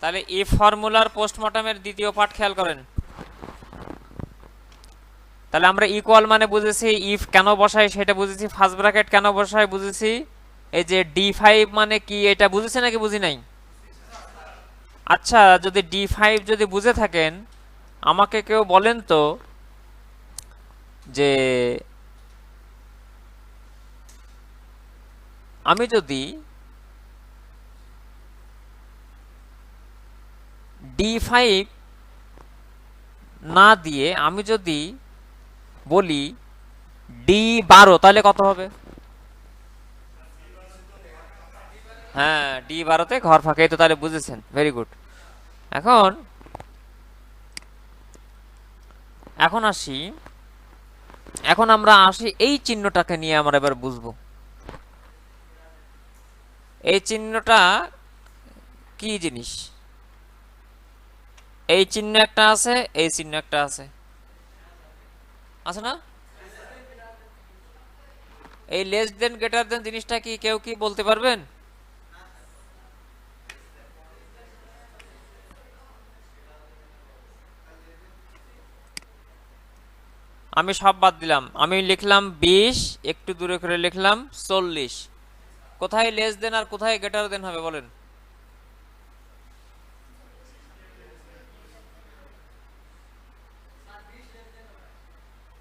তাহলে এই ফর্মুলার পোস্টমর্টমের দ্বিতীয় পার্ট খেয়াল করেন। তাহলে আমরা ইকুয়াল মানে বুঝেছি ইফ কেন বসাই সেটা বুঝেছি ফার্স্ট ব্র্যাকেট কেন বসাই বুঝেছি, এই যে ডি ফাইভ মানে কি এটা বুঝেছে নাকি বুঝি নাই? আচ্ছা যদি ডি ফাইভ যদি বুঝে থাকেন, আমাকে কেউ বলেন তো যে আমি যদি ডি ফাইভ না দিয়ে আমি যদি বলি ডি বারো তাহলে কত হবে? হ্যাঁ ডি বারোতে ঘর ফাঁকা তো তাহলে বুঝেছেন ভেরি গুড এখন এখন আসি, এখন আমরা আসি এই চিহ্নটাকে নিয়ে আমরা এবার বুঝব। এই চিহ্নটা কি জিনিস? এই চিহ্ন একটা আছে, এই চিহ্ন একটা আছে। আছে না? এই লেস দেন গ্রেটার দেন জিনিসটা কি কেউ কি বলতে পারবেন? আমি সব বাদ দিলাম। আমি লিখলাম বিশ, একটু দূরে করে লিখলাম চল্লিশ। কোথায় লেস দেন আর কোথায় গ্রেটার দেন হবে বলেন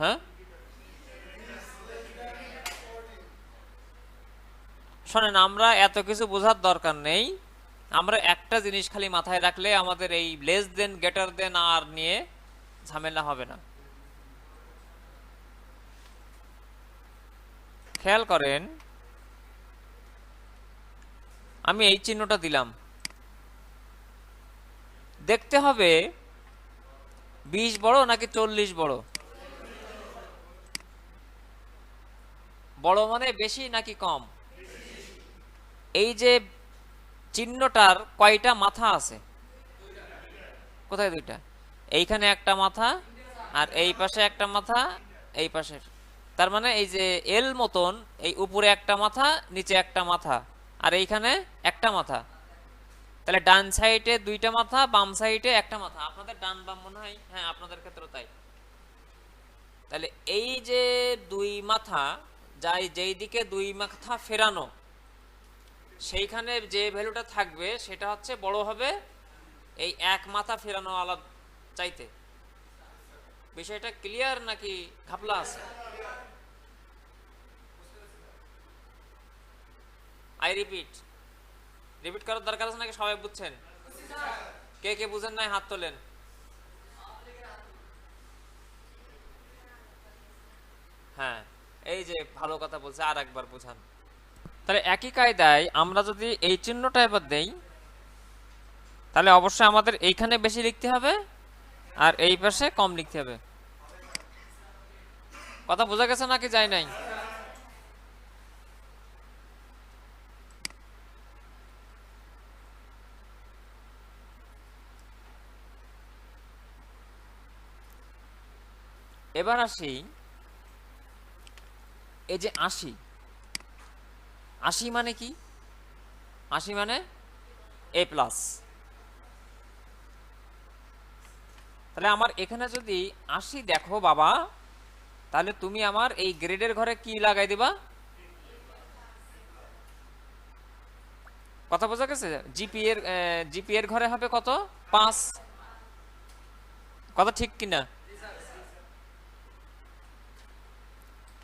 হ্যাঁ শোনেন, আমরা এত কিছু বোঝার দরকার নেই। আমরা একটা জিনিস খালি মাথায় রাখলে আমাদের এই লেস দেন গেটার দেন আর নিয়ে ঝামেলা হবে না। খেয়াল করেন, আমি এই চিহ্নটা দিলাম। দেখতে হবে বিশ বড় নাকি চল্লিশ বড়? বড় মানে বেশি নাকি কম? এই যে চিহ্নটার কয়টা মাথা আছে? কোথায় দুইটা? এইখানে একটা মাথা আর এই পাশে একটা মাথা, এই পাশের তার মানে এই যে এল মতন এই উপরে একটা মাথা, নিচে একটা মাথা আর এইখানে একটা মাথা। তাহলে ডান সাইডে দুইটা মাথা, বাম সাইডে একটা মাথা। আপনাদের ডান বাম মনে হয়? হ্যাঁ আপনাদের ক্ষেত্রে তাই। তাহলে এই যে দুই মাথা, যাই যেই দিকে দুই মাথা ফেরানো সেইখানে যে ভ্যালুটা থাকবে, সেটা হচ্ছে বড় হবে এই এক মাথা ফেরানো আলাদা চাইতে। বিষয়টা ক্লিয়ার নাকি ঘাপলা আছে? আই রিপিট রিপিট করার দরকার আছে নাকি সবাই বুঝছেন? কে কে বুঝেন নাই হাত তোলেন। হ্যাঁ এই যে ভালো কথা বলছে আর একবার বুঝান। তাহলে একই কায়দায় আমরা যদি এই চিহ্নটা এবার দেই, তাহলে অবশ্যই আমাদের এইখানে বেশি লিখতে হবে আর এই পাশে কম লিখতে হবে। কথা বোঝা গেছে নাকি যায় নাই? এবার আসি, এই যে আশি। আশি মানে কি? আশি মানে এ প্লাস তাহলে আমার এখানে যদি আশি দেখো বাবা, তাহলে তুমি আমার এই গ্রেডের ঘরে কি লাগাই দিবা? কথা বোঝা গেছে? জিপি এর জিপি এর ঘরে হবে কত? পাঁচ। কথা ঠিক কিনা?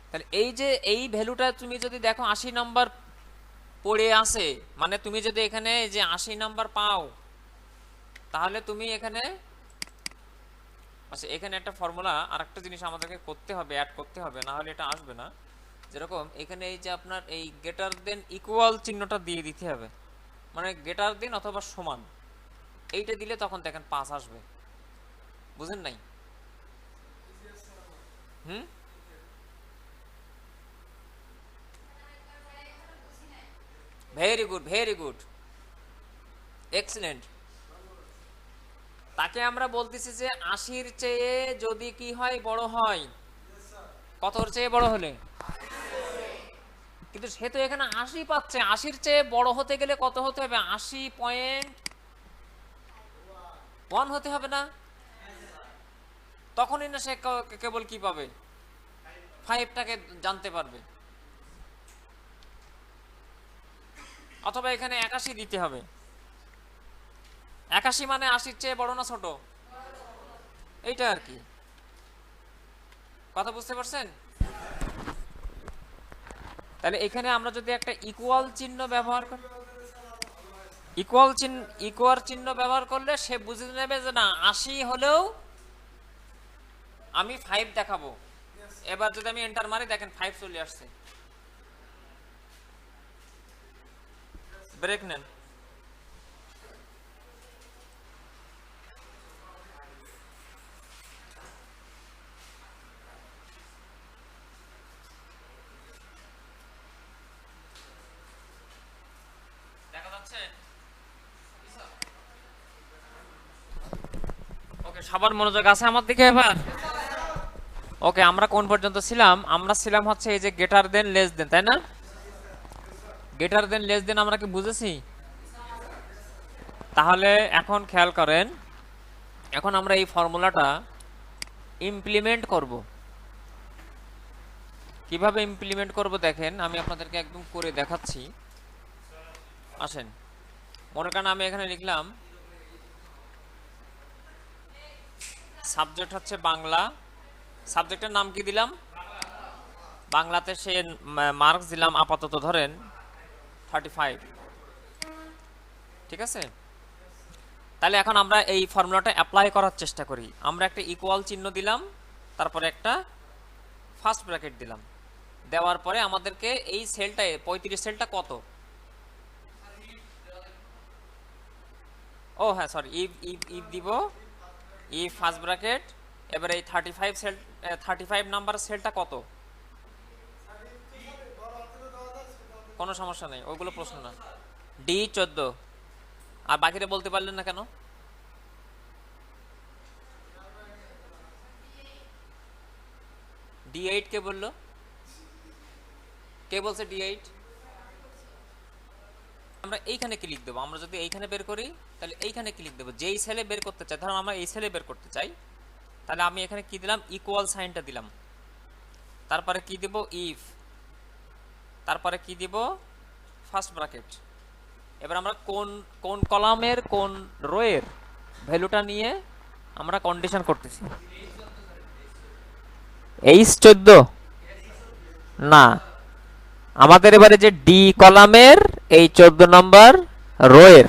তাহলে এই যে এই ভ্যালুটা তুমি যদি দেখো আশি নাম্বার পড়ে আসে মানে তুমি যদি এখানে যে আশি নাম্বার পাও, তাহলে তুমি এখানে আচ্ছা এখানে একটা ফর্মুলা আর একটা জিনিস আমাদেরকে করতে হবে অ্যাড করতে হবে, না হলে এটা আসবে না। যেরকম, এখানে এই যে আপনার এই গ্রেটার দেন ইকুয়াল চিহ্নটা দিয়ে দিতে হবে। মানে গ্রেটার দেন অথবা সমান। এইটা দিলে তখন দেখেন পাস আসবে। বুঝেন নাই? হুম? Very good very good excellent তাকে আমরা বলতেছি যে আশির চেয়ে যদি কি হয় বড় হয়। কতর চেয়ে বড় হলে? কিন্তু সে তো এখানে আশি পাচ্ছে। আশির চেয়ে বড় হতে গেলে কত হতে হবে? আশি পয়েন্ট ওয়ান হতে হবে না? তখনই না সে কেবল কি পাবে? ফাইভটাকে জানতে পারবে। অথবা এখানে একাশি দিতে হবে। একাশি মানে আশির চেয়ে বড় না ছোট? এইটা আর কি। কথা বুঝতে পারছেন? তাহলে এখানে আমরা যদি একটা ইকুয়াল চিহ্ন ব্যবহার করি ইকুয়াল চিহ্ন ইকুয়াল চিহ্ন ব্যবহার করলে সে বুঝে নেবে যে না, আশি হলেও আমি ফাইভ দেখাবো। এবার যদি আমি এন্টার মারি, দেখেন ফাইভ চলে আসছে। ব্রেক নেন সবার মনোযোগ আছে আমার দিকে এবার? ওকে, আমরা কোন পর্যন্ত ছিলাম? আমরা ছিলাম হচ্ছে এই যে গেটার দেন লেস দেন তাই না? গেটার দেন লেস দেন আমরা কি বুঝেছি? তাহলে এখন খেয়াল করেন, এখন আমরা এই ফর্মুলাটা ইমপ্লিমেন্ট করব। কীভাবে ইমপ্লিমেন্ট করব দেখেন, আমি আপনাদেরকে একদম করে দেখাচ্ছি। আসেন, মনে করেন আমি এখানে লিখলাম সাবজেক্ট হচ্ছে বাংলা। সাবজেক্টের নাম কি দিলাম? বাংলাতে সে মার্কস দিলাম, আপাতত ধরেন। থার্টি ঠিক আছে? তাহলে এখন আমরা এই ফর্মুলাটা অ্যাপ্লাই করার চেষ্টা করি। আমরা একটা ইকুয়াল চিহ্ন দিলাম, তারপরে একটা ফার্স্ট ব্র্যাকেট দিলাম। দেওয়ার পরে আমাদেরকে এই সেলটায় পঁয়ত্রিশ সেলটা কত? ও হ্যাঁ সরি ইফ ইফ ইফ দিব ইফ ফার্স্ট ব্র্যাকেট এবার এই thirty five cell thirty five number সেলটা কত? কোনো সমস্যা নেই, ওইগুলো প্রশ্ন না। ডি চোদ্দ। আর বাকিটা বলতে পারলেন না কেন? ডি এইট কে বলল? কে বলছে ডি এইট? আমরা এইখানে ক্লিক দেবো, আমরা যদি এইখানে বের করি, তাহলে এইখানে ক্লিক দেবো। যেই সেলে বের করতে চাই ধরো আমরা এই সেলে বের করতে চাই, তাহলে আমি এখানে কি দিলাম? ইকুয়াল সাইনটা দিলাম। তারপরে কি দিব? ইফ তারপরে কি দিব? ফার্স্ট ব্র্যাকেট এবার আমরা কোন কোন কলামের, কোন রোয়ের ভ্যালুটা নিয়ে আমরা কন্ডিশন করতেছি? এইচ চোদ্দ। না। আমাদের এবারে যে ডি কলামের এই চোদ্দ নম্বর রোয়ের,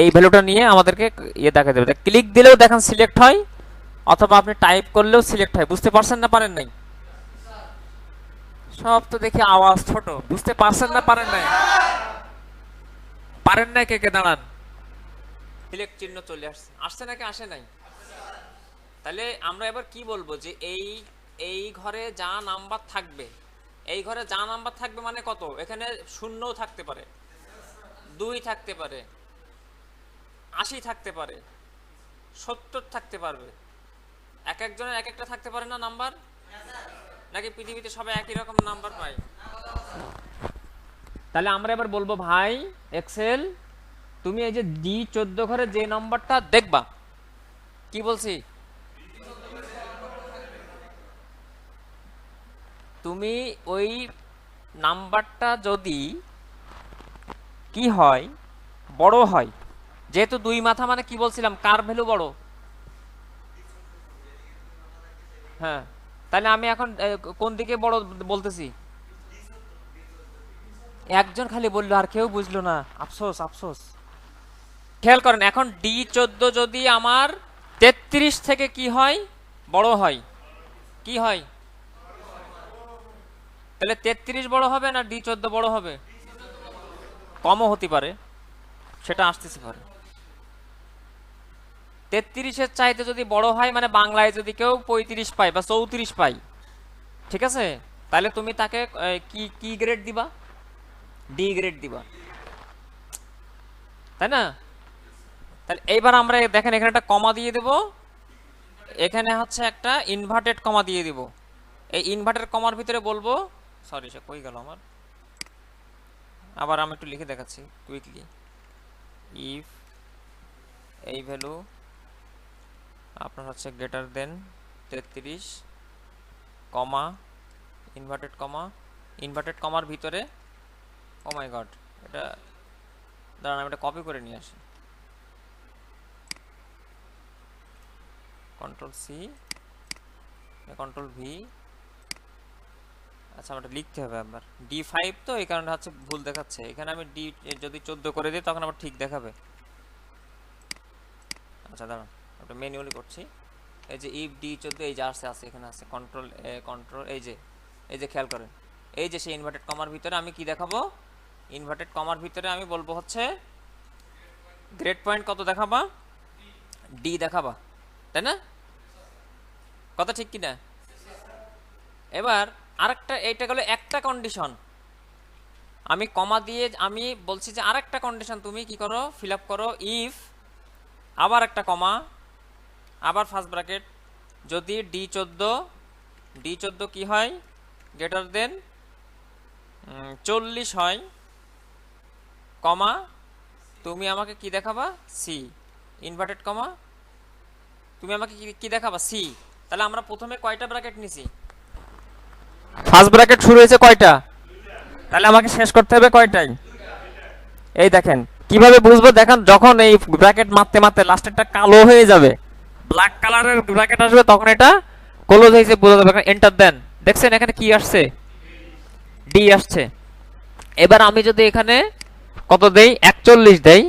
এই ভ্যালুটা নিয়ে আমাদেরকে ইয়ে দেখা দেবে ক্লিক দিলেও দেখেন সিলেক্ট হয়, অথবা আপনি টাইপ করলেও সিলেক্ট হয়। বুঝতে পারছেন না পারেন নাই? সব তো দেখি আওয়াজ ছোট। বুঝতে পারছেন না, পারেন নাই? পারেন না কে কে দাঁড়ান? সিলেক্ট চিহ্ন চলে আসছে। আসছে নাকি, আসে নাই? তাহলে আমরা এবার কি বলব যে এই এই ঘরে যা নাম্বার থাকবে, এই ঘরে যা নাম্বার থাকবে মানে কত? এখানে শূন্যও থাকতে পারে, দুই থাকতে পারে, আশি থাকতে পারে, সত্তর থাকতে পারবে। এক একজনের এক একটা থাকতে পারে না নাম্বার? নাকি পৃথিবীতে সবাই একই রকম নাম্বার পায়? তাহলে আমরা এবার বলব, ভাই, এক্সেল, তুমি এই যে ডি চোদ্দ ঘরে যে নাম্বারটা দেখবা। কি বলছি? তুমি ওই নাম্বারটা যদি কি হয়, বড় হয়, যেহেতু দুই মাথা মানে কি বলছিলাম? কার ভ্যালু বড়? হ্যাঁ। তাহলে আমি এখন কোন দিকে বড় বলতেছি? একজন খালি বলল, আর কেউ বুঝলো না। আফসোস আফসোস। খেয়াল করেন, এখন ডি চোদ্দ যদি আমার তেত্রিশ থেকে কি হয়? বড় হয়। কি হয়? তাহলে তেত্রিশ বড় হবে না ডি চোদ্দ বড় হবে? কমও হতে পারে। সেটা আসতেছে পারে তেত্রিশের চাইতে যদি বড় হয় মানে বাংলায় যদি কেউ পঁয়ত্রিশ পায় বা চৌত্রিশ পায়, ঠিক আছে? তাহলে তুমি তাকে কি কি গ্রেড দিবা? ডি গ্রেড দিবা। তাই না? তাহলে এইবার আমরা দেখেন এখানে একটা কমা দিয়ে দেব। এখানে হচ্ছে একটা ইনভার্টেড কমা দিয়ে দিব। এই ইনভার্টেড কমার ভিতরে বলব সরি সে কই গেল আমার? আবার আমি একটু লিখে দেখাচ্ছি কুইকলি ইফ এই ভ্যালু আপনার হচ্ছে গ্রেটার দেন তেত্রিশ কমা ইনভার্টেড কমা ইনভার্টেড কমার ভিতরে ও মাই গড এটা, দাঁড়ান আমি এটা কপি করে নিয়ে আসি। কন্ট্রোল সি কন্ট্রোল ভি আচ্ছা আমাকে লিখতে হবে আবার ডি ফাইভ তো, এই কারণে হচ্ছে ভুল দেখাচ্ছে। এখানে আমি ডি যদি চোদ্দ করে দিই, তখন আমার ঠিক দেখাবে। আচ্ছা দাঁড়ান। একটা ম্যানুয়ালি করছি। এই যে ইফ ডি চোদ্দ, এই যে আসছে আছে এখানে আছে কন্ট্রোল কন্ট্রোল এই যে এই যে খেয়াল করেন। এই যে সেই ইনভার্টেড কমার ভিতরে আমি কি দেখাবো? ইনভার্টেড কমার ভিতরে আমি বলব হচ্ছে গ্রেড পয়েন্ট কত দেখাবা? ডি দেখাবা। তাই না? কথা ঠিক কি না এবার আরেকটা, এইটা গেল একটা কন্ডিশন আমি কমা দিয়ে, আমি বলছি যে আরেকটা কন্ডিশন তুমি কি করো? ফিল আপ করো ইফ আবার একটা কমা আবার ফার্স্ট ব্র্যাকেট যদি ডি চোদ্দ ডি চোদ্দ কি হয়? গ্রেটার দেন চল্লিশ হয়, কমা, তুমি আমাকে কি দেখাবা? সি ইনভার্টেড কমা, তুমি আমাকে কি- দেখাবা? সি তাহলে আমরা প্রথমে কয়টা ব্র্যাকেট নিছি? ফার্স্ট ব্র্যাকেট শুরু হয়েছে কয়টা? তাহলে আমাকে শেষ করতে হবে কয়টাই? এই দেখেন, কীভাবে বুঝব? দেখেন, যখন এই ব্র্যাকেট মারতে মারতে লাস্টেরটা কালো হয়ে যাবে। ব্ল্যাক কালারের ব্র্যাকেট আসবে, তখন এটা ক্লোজ হয়েছে, বোঝা যাবে। এন্টার দেন। দেখছেন এখানে কি আসছে? ডি আসছে। এবার আমি যদি এখানে কত দেই? একচল্লিশ দেই।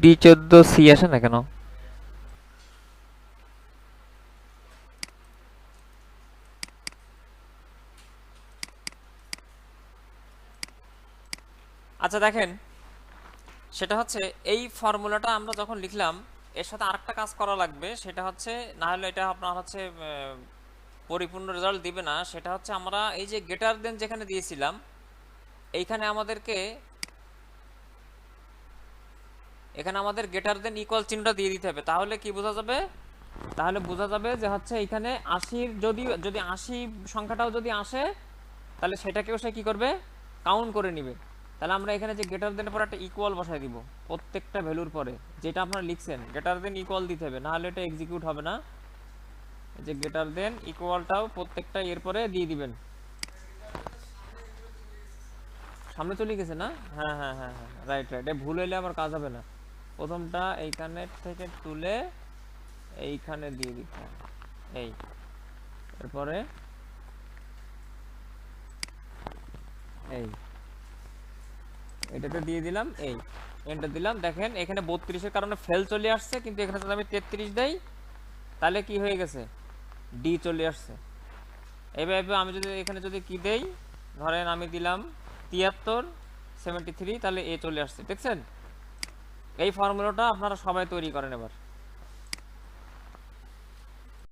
ডি চোদ্দ সি আসে না কেন? আচ্ছা দেখেন। সেটা হচ্ছে এই ফর্মুলাটা আমরা যখন লিখলাম, এর সাথে আরেকটা কাজ করা লাগবে, সেটা হচ্ছে না হলে এটা আপনার হচ্ছে পরিপূর্ণ রেজাল্ট দিবে না। সেটা হচ্ছে আমরা এই যে গেটার দেন যেখানে দিয়েছিলাম, এইখানে আমাদেরকে, এখানে আমাদের গেটার দেন ইকুয়াল চিহ্নটা দিয়ে দিতে হবে। তাহলে কি বোঝা যাবে? তাহলে বোঝা যাবে যে হচ্ছে এখানে আশির যদি যদি আশি সংখ্যাটাও যদি আসে, তাহলে সেটাকেও সে কি করবে? কাউন্ট করে নিবে। তাহলে আমরা এখানে যে গেটার দেন পর একটা ইকুয়াল বসাই দিব, প্রত্যেকটা ভ্যালুর পরে। যেটা আপনারা লিখছেন গেটার দেন ইকুয়াল দিতে হবে, না হলে এটা এক্সিকিউট হবে না। যে গেটার দেন ইকুয়ালটাও প্রত্যেকটা এর পরে দিয়ে দিবেন। সামনে চলে গেছে না? হ্যাঁ হ্যাঁ হ্যাঁ হ্যাঁ রাইট রাইট এটা ভুল হইলে আমার কাজ হবে না। প্রথমটা এইখানে থেকে তুলে এইখানে দিয়ে দিতে এই, এরপরে এই। এটাতে দিয়ে দিলাম, এই এন্টার দিলাম। দেখেন, এখানে বত্রিশের কারণে ফেল চলে আসছে, কিন্তু এখানে যদি আমি তেত্রিশ দেই, তাহলে কি হয়ে গেছে? ডি চলে আসছে। এভাবে আমি যদি এখানে যদি কি দেই, ধরেন আমি দিলাম তিয়াত্তর সেভেন্টি থ্রি তাহলে এ চলে আসছে, দেখছেন? এই ফর্মুলাটা আপনারা সবাই তৈরি করেন এবার।